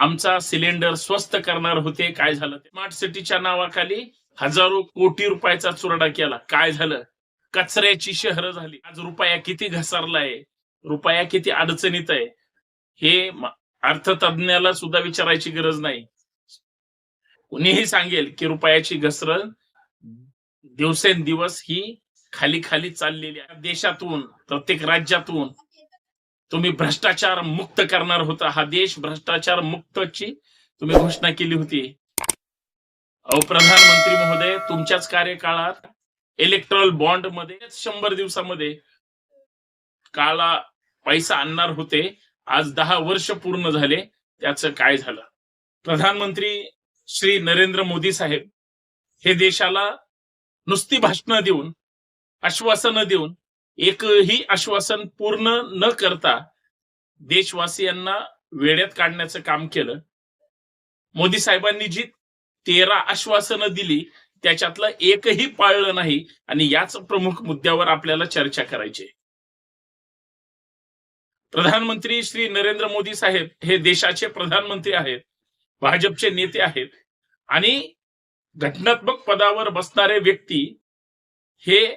आमचा सिलेंडर स्वस्त करणार होते काय झालं स्मार्ट सिटीच्या नावाखाली हजारो कोटी रुपयाचा चुरडा केला. काय झालं? कचऱ्याची शहर झाली. आज रुपया किती घसरलाय? रुपया किती अडचणीत आहे? हे अर्थतज्ञाला सुद्धा विचारायची गरज नाही. कुणीही सांगेल की रुपयाची घसरण दिवसेंदिवस ही खाली खाली चाललेली आहे. देशातून प्रत्येक राज्यातून तुम्ही भ्रष्टाचार मुक्त करणार होता. हा देश भ्रष्टाचार मुक्तची तुम्ही घोषणा केली होती. अहो प्रधानमंत्री महोदय तुमच्याच कार्यकाळात इलेक्ट्रॉल बॉन्डमध्ये शंभर दिवसामध्ये काळा पैसा आणणार होते. आज दहा वर्ष पूर्ण झाले. त्याचं काय झालं? प्रधानमंत्री श्री नरेंद्र मोदी साहेब हे देशाला नुसती भाषणं देऊन आश्वासनं देऊन एकही आश्वासन पूर्ण न करता देशवासियांना वेड्यात काढण्याचं काम केलं. मोदी साहेबांनी जी तेरा आश्वासनं दिली त्याच्यातलं एकही पाळलं नाही आणि याच प्रमुख मुद्द्यावर आपल्याला चर्चा करायची प्रधानमंत्री श्री नरेंद्र मोदी साहेब हे देशाचे प्रधानमंत्री आहेत भाजपचे नेते आहेत आणि घटनात्मक पदावर बसणारे व्यक्ती हे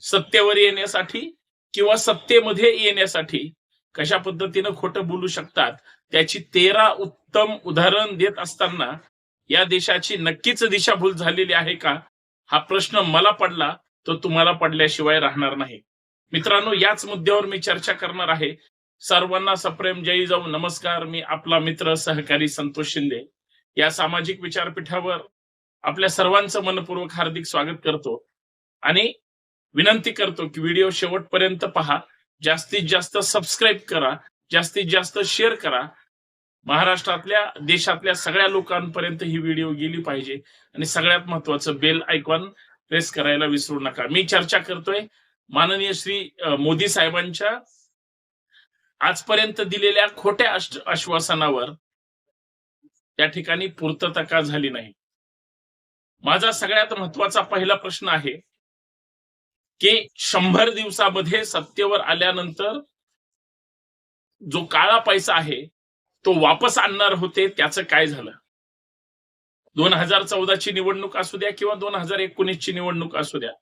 सत्तेवर येण्यासाठी किंवा सत्तेमध्ये येण्यासाठी कशा पद्धतीनं खोटं बोलू शकतात त्याची तेरा उत्तम उदाहरण देत असताना या देशाची नक्कीच दिशाभूल झालेली आहे का हा प्रश्न मला पडला तो तुम्हाला पडल्याशिवाय राहणार नाही. मित्रांनो याच मुद्द्यावर मी चर्चा करणार आहे. सर्वांना सप्रेम जय जाऊ नमस्कार. मी आपला मित्र सहकारी संतोष शिंदे. या सामाजिक विचारपीठावर आपल्या सर्वांचं मनपूर्वक हार्दिक स्वागत करतो. आणि विनंती करतो की व्हिडिओ शेवटपर्यंत पहा. जास्तीत जास्त सबस्क्राईब करा. जास्तीत जास्त शेअर करा. महाराष्ट्रातल्या देशातल्या सगळ्या लोकांपर्यंत ही व्हिडिओ गेली पाहिजे. आणि सगळ्यात महत्वाचं बेल आयकॉन प्रेस करायला विसरू नका. मी चर्चा करतोय माननीय श्री मोदी साहेबांच्या आजपर्यंत दिलेल्या खोट्या आश्वासनावर त्या ठिकाणी पूर्तता का झाली नाही? माझा सगळ्यात महत्त्वाचा पहिला प्रश्न आहे की शंभर दिवसामध्ये सत्तेवर आल्यानंतर जो काळा पैसा आहे तो वापस आणणार होते त्याचं काय झालं? दोन हजार चौदाची निवडणूक असू द्या किंवा दोन हजार एकोणीस ची निवडणूक असू द्या.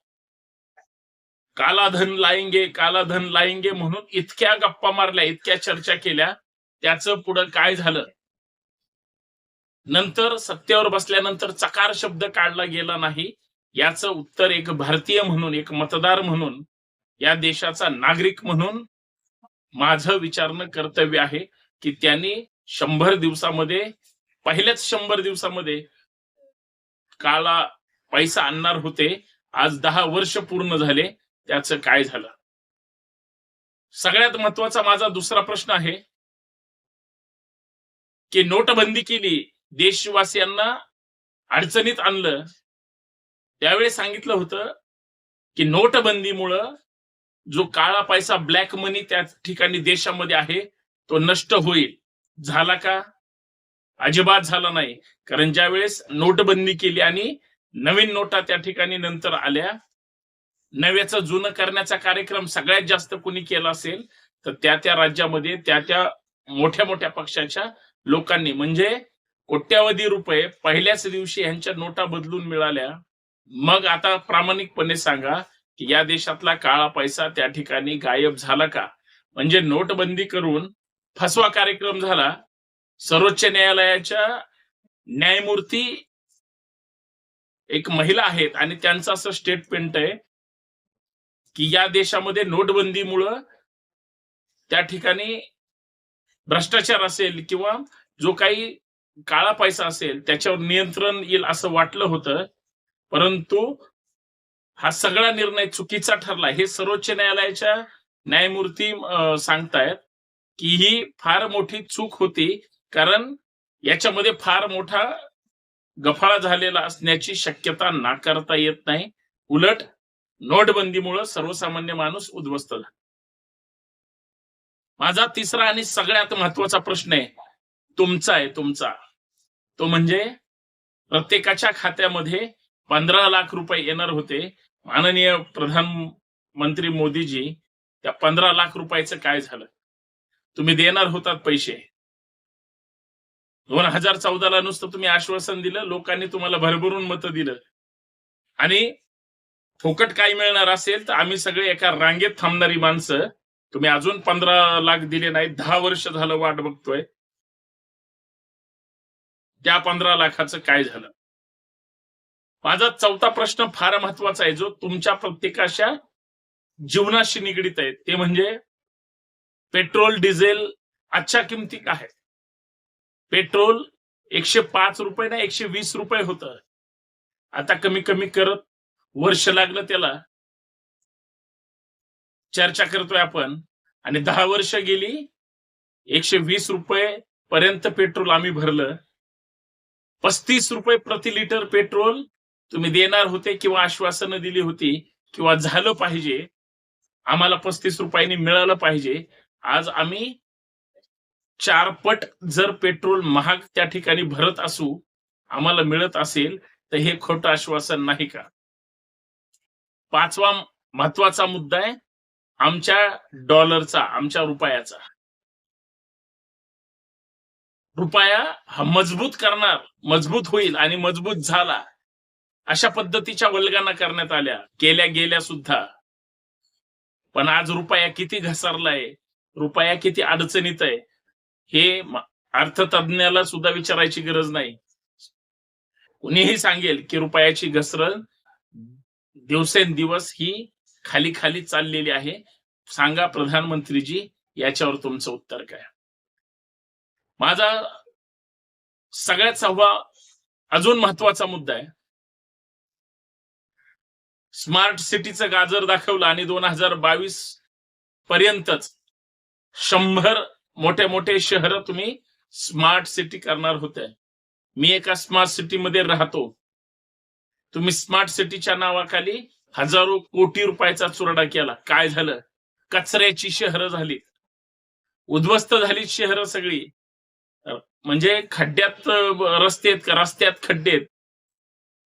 कालाधन लाईंगे कालाधन लाईंगे म्हणून इतक्या गप्पा मारल्या इतक्या चर्चा केल्या त्याचं पुढं काय झालं? नंतर सत्तेवर बसल्यानंतर चकार शब्द काढला गेला नाही. याचं उत्तर एक भारतीय म्हणून एक मतदार म्हणून या देशाचा नागरिक म्हणून माझं विचारणं कर्तव्य आहे की त्यांनी शंभर दिवसामध्ये पहिल्याच शंभर दिवसामध्ये काळा पैसा आणणार होते. आज दहा वर्ष पूर्ण झाले. त्याचं काय झालं? सगळ्यात महत्त्वाचा माझा दुसरा प्रश्न आहे की नोटबंदी केली देशवासियांना अडचणीत आणलं त्यावेळी सांगितलं होतं की नोटबंदीमुळं जो काळा पैसा ब्लॅक मनी त्या ठिकाणी देशामध्ये आहे तो नष्ट होईल. झाला का? अजिबात झाला नाही. कारण ज्या वेळेस नोटबंदी केली आणि नवीन नोटा त्या ठिकाणी नंतर आल्या नव्याचं जुनं करण्याचा कार्यक्रम सगळ्यात जास्त कोणी केला असेल तर त्या त्या राज्यामध्ये त्या त्या मोठ्या मोठ्या पक्षाच्या लोकांनी म्हणजे कोट्यावधी रुपये पहिल्याच दिवशी ह्यांच्या नोटा बदलून मिळाल्या मग आता प्रामाणिकपणे सांगा की या देशातला काळा पैसा त्या ठिकाणी गायब झाला का? म्हणजे नोटबंदी करून फसवा कार्यक्रम झाला. सर्वोच्च न्यायालयाच्या न्यायमूर्ती एक महिला आहेत आणि त्यांचं असं स्टेटमेंट आहे की या देशामध्ये नोटबंदीमुळं त्या ठिकाणी भ्रष्टाचार असेल किंवा जो काही काळा पैसा असेल त्याच्यावर नियंत्रण येईल असं वाटलं होतं. परंतु हा सगळा निर्णय चुकीचा ठरला. हे सर्वोच्च न्यायालयाच्या न्यायमूर्ती सांगतायत की ही फार मोठी चूक होती कारण याच्यामध्ये फार मोठा गफाळा झालेला असण्याची शक्यता नाकारता येत नाही. उलट नोटबंदीमुळं सर्वसामान्य माणूस उद्ध्वस्त झाला. माझा तिसरा आणि सगळ्यात महत्त्वाचा प्रश्न आहे तुमचा आहे तुमचा. तो म्हणजे प्रत्येकाच्या खात्यामध्ये पंधरा लाख रुपये येणार होते. माननीय प्रधानमंत्री मोदीजी त्या पंधरा लाख रुपयाचं काय झालं? तुम्ही देणार होतात पैसे. दोन हजार चौदाला नुसतं तुम्ही आश्वासन दिलं लोकांनी तुम्हाला भरभरून मतं दिलं. आणि फुकट काय मिळणार असेल तर आम्ही सगळे एका रांगेत थांबणारी माणसं. तुम्ही अजून पंधरा लाख दिले नाही दहा वर्ष झालं वाट बघतोय. त्या पंधरा लाखाचं काय झालं? माझा चौथा प्रश्न फार महत्त्वाचा आहे जो तुमच्या प्रत्येकाच्या जीवनाशी निगडीत आहे. ते म्हणजे पेट्रोल डिझेल आजच्या किमती काय पेट्रोल एकशे पाच रुपये ना एकशे वीस रुपये होतं. आता कमी कमी करत वर्ष लागलं त्याला. चर्चा करतोय आपण. आणि दहा वर्ष गेली एकशे वीस रुपये पर्यंत पेट्रोल आम्ही भरलं. पस्तीस रुपये प्रति लिटर पेट्रोल तुम्ही देणार होते किंवा आश्वासनं दिली होती किंवा झालं पाहिजे आम्हाला पस्तीस रुपयांनी मिळालं पाहिजे. आज आम्ही चारपट जर पेट्रोल महाग त्या ठिकाणी भरत असू आम्हाला मिळत असेल तर हे खोटं आश्वासन नाही का? पाचवा महत्त्वाचा मुद्दा आहे आमच्या डॉलरचा आमच्या रुपयाचा. रुपया हा मजबूत करणार मजबूत होईल आणि मजबूत झाला. अशा पद्धतीच्या वल्गाना करण्यात आल्या. केल्या गेल्या सुद्धा. पण आज रुपया किती घसरलाय रुपया किती अडचणीत आहे हे अर्थतज्ञाला सुद्धा विचारायची गरज नाही. कुणीही सांगेल की रुपयाची घसरण दिवसेंदिवस ही खाली खाली चाललेली आहे. सांगा प्रधानमंत्रीजी याच्यावर तुमचं उत्तर काय? माझा सगळ्यात सहावा अजून महत्त्वाचा मुद्दा आहे. स्मार्ट सिटीचं गाजर दाखवलं आणि दोन हजार बावीस पर्यंतच शंभर मोठे मोठे शहर तुम्ही स्मार्ट सिटी करणार होते. मी एका स्मार्ट सिटीमध्ये राहतो. तुम्ही स्मार्ट सिटीच्या नावाखाली हजारो कोटी रुपयाचा चुरडा केला. काय झालं? कचऱ्याची शहरं झाली. उद्ध्वस्त झाली शहरं सगळी. म्हणजे खड्ड्यात रस्ते आहेत का? रस्त्यात खड्डे आहेत.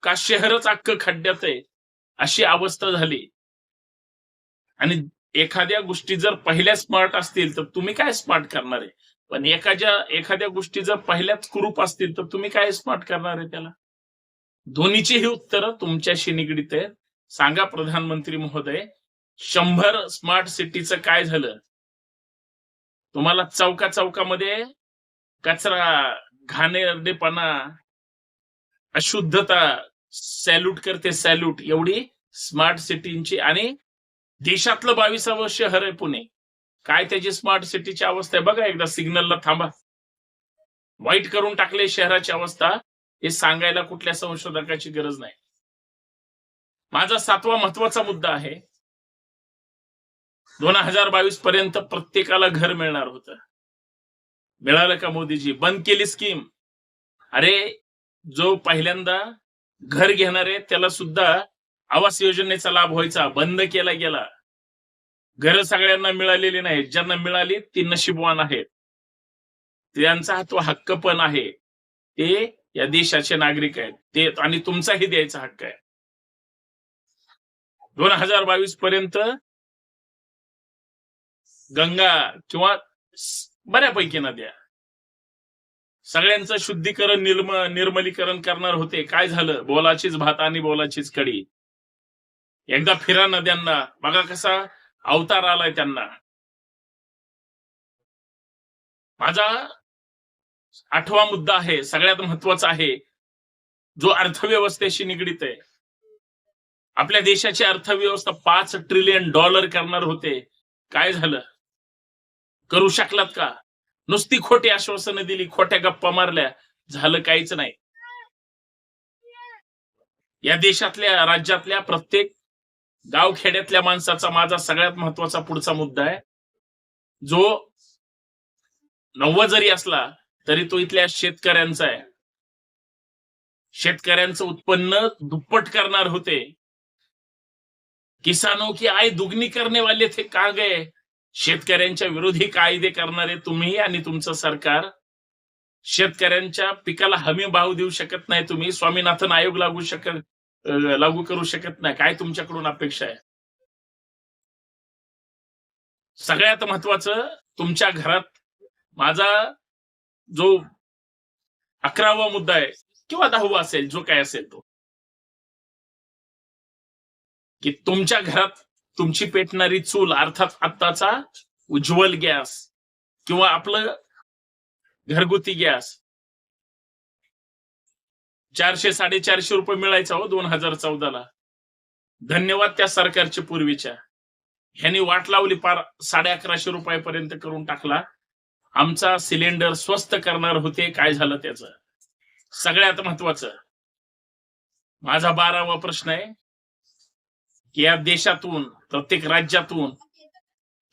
का शहरच अख्खं खड्ड्यात आहे? अशी अवस्था झाली. आणि एखाद्या गोष्टी जर पहिल्या स्मार्ट असतील तर तुम्ही काय स्मार्ट करणार आहे? पण एखाद्या एखाद्या गोष्टी जर पहिल्याच कुरूप असतील तर तुम्ही काय स्मार्ट करणार आहे त्याला? दोन्हीची ही उत्तरं तुमच्याशी निगडीत आहेत. सांगा प्रधानमंत्री महोदय शंभर स्मार्ट सिटीचं काय झालं? तुम्हाला चौका चौकामध्ये कचरा घाणेरडेपणा अशुद्धता सॅल्यूट करते सॅल्यूट. एवढी स्मार्ट सिटींची आणि देशातलं बावीसावं शहर आहे पुणे. काय त्याची स्मार्ट सिटीची अवस्था आहे? बघा एकदा सिग्नलला थांबा. वाईट करून टाकले शहराची अवस्था हे सांगायला कुठल्या संशोधकाची गरज नाही. माझा सातवा महत्त्वाचा मुद्दा आहे. दोन हजार बावीस पर्यंत प्रत्येकाला घर मिळणार होतं. मिळालं का मोदीजी? बंद केली स्कीम. अरे जो पहिल्यांदा घर घेणारे त्याला सुद्धा आवास योजनेचा लाभ व्हायचा बंद केला गेला. घर सगळ्यांना मिळालेली नाहीत. ज्यांना मिळाली ती नशीबवान आहेत. त्यांचा हा तो हक्क पण आहे. ते या देशाचे नागरिक आहेत. ते आणि तुमचाही द्यायचा हक्क आहे. दोन हजार बावीस पर्यंत गंगा किंवा बऱ्यापैकी नद्या. सगळ्यांचं शुद्धीकरण निर्म निर्मलीकरण करणार होते. काय झालं? बोलाचीच भात आणि बोलाचीच कडी एकदा फिरा नद्यांना. बघा कसा अवतार आलाय त्यांना. माझा आठवा मुद्दा आहे सगळ्यात महत्त्वाचा आहे जो अर्थव्यवस्थेशी निगडीत आहे. आपल्या देशाची अर्थव्यवस्था पाच ट्रिलियन डॉलर करणार होते. काय झालं? करू शकलात का? नुसती खोटी आश्वासनं दिली खोट्या गप्पा मारल्या झालं काहीच नाही. या देशातल्या राज्यातल्या प्रत्येक गावखेड्यातल्या माणसाचा माझा सगळ्यात महत्त्वाचा पुढचा मुद्दा आहे. जो नव्वद जरी असला तरी तो इथल्या शेतकऱ्यांचा आहे. शेतकऱ्यांचं उत्पन्न दुप्पट करणार होते. किसानों की आय दुगनी करने वाले थे का गए शेतकऱ्यांच्या विरोधी कायदे करणारे तुम्ही आणि तुमचं सरकार शेतकऱ्यांच्या पिकाला हमी भाव देऊ शकत नाही तुम्ही स्वामीनाथन आयोग लागू शकत लागू करू शकत नाही. काय तुमच्याकडून अपेक्षा आहे? सगळ्यात महत्वाचं तुमच्या घरात माझा जो अकरावा मुद्दा आहे किंवा दहावा असेल जो काय असेल तो. की तुमच्या घरात तुमची पेटणारी चूल अर्थात आत्ताचा उज्ज्वल गॅस किंवा आपलं घरगुती गॅस. चारशे साडेचारशे रुपये मिळायचा हो दोन हजार चौदाला. धन्यवाद त्या सरकारच्या पूर्वीच्या. ह्यांनी वाट लावली पार साडे अकराशे रुपयापर्यंत करून टाकला. आमचा सिलेंडर स्वस्त करणार होते काय झालं त्याचं? सगळ्यात महत्वाचं. माझा बारावा प्रश्न आहे या देशातून प्रत्येक राज्यातून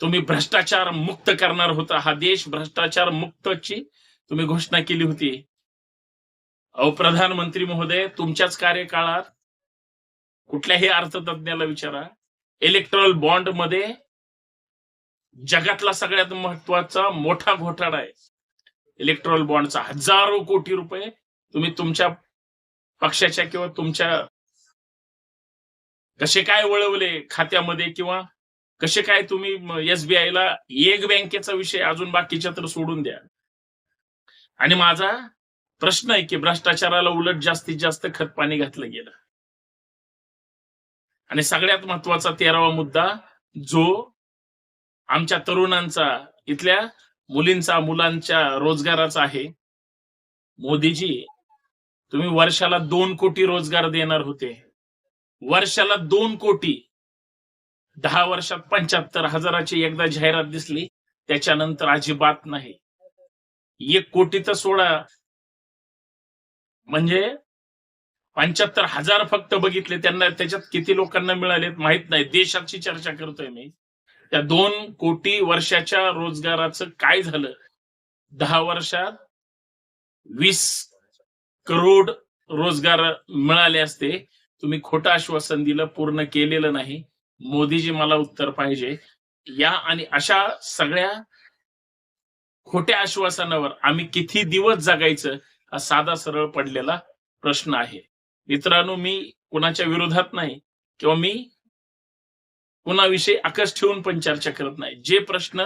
तुम्ही भ्रष्टाचार मुक्त करणार होता. हा देश भ्रष्टाचार मुक्तची तुम्ही घोषणा केली होती. अहो प्रधानमंत्री महोदय तुमच्याच कार्यकाळात कुठल्याही अर्थतज्ञाला विचारा. इलेक्ट्रॉल बॉन्डमध्ये जगातला सगळ्यात महत्त्वाचा मोठा घोटाळा आहे. इलेक्ट्रॉल बॉन्डचा हजारो कोटी रुपये तुम्ही तुमच्या पक्षाच्या किंवा तुमच्या कसे काय वळवले खात्यामध्ये किंवा कसे काय तुम्ही एसबीआय ला एक बँकेचा विषय अजून बाकीच्या तर सोडून द्या. आणि माझा प्रश्न आहे की भ्रष्टाचाराला उलट जास्तीत जास्त खतपाणी घातलं गेलं. आणि सगळ्यात महत्त्वाचा तेरावा मुद्दा जो आमच्या तरुणांचा इथल्या मुलींचा मुलांच्या रोजगाराचा आहे. मोदीजी तुम्ही वर्षाला दोन कोटी रोजगार देणार होते. वर्षाला दोन कोटी. दहा वर्षात पंच्याहत्तर हजाराची एकदा जाहिरात दिसली त्याच्यानंतर अजिबात नाही. एक कोटी तर सोडा. म्हणजे पंच्याहत्तर हजार फक्त बघितले त्यांना त्याच्यात किती लोकांना मिळालेत माहीत नाही. देशाची चर्चा करतोय मी. त्या दोन कोटी वर्षाच्या रोजगाराचं काय झालं? दहा वर्षात वीस करोड रोजगार मिळाले असते. तुम्ही खोटं आश्वासन दिलं पूर्ण केलेलं नाही. मोदीजी मला उत्तर पाहिजे. या आणि अशा सगळ्या खोट्या आश्वासनावर आम्ही किती दिवस जगायचं हा साधा सरळ पडलेला प्रश्न आहे. मित्रांनो मी कुणाच्या विरोधात नाही किंवा मी कुणाविषयी आकस ठेवून पण चर्चा करत नाही. जे प्रश्न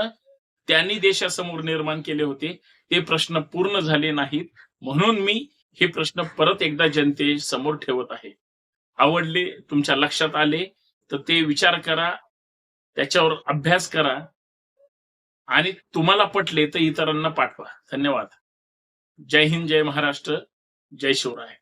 त्यांनी देशासमोर निर्माण केले होते ते प्रश्न पूर्ण झाले नाहीत. म्हणून मी हे प्रश्न परत एकदा जनते समोर ठेवत आहे. आवडले तुमच्या लक्षात आले तर ते विचार करा त्याच्यावर अभ्यास करा आणि तुम्हाला पटले तर इतरांना पाठवा. धन्यवाद. जय हिंद जय महाराष्ट्र जय शिवराय.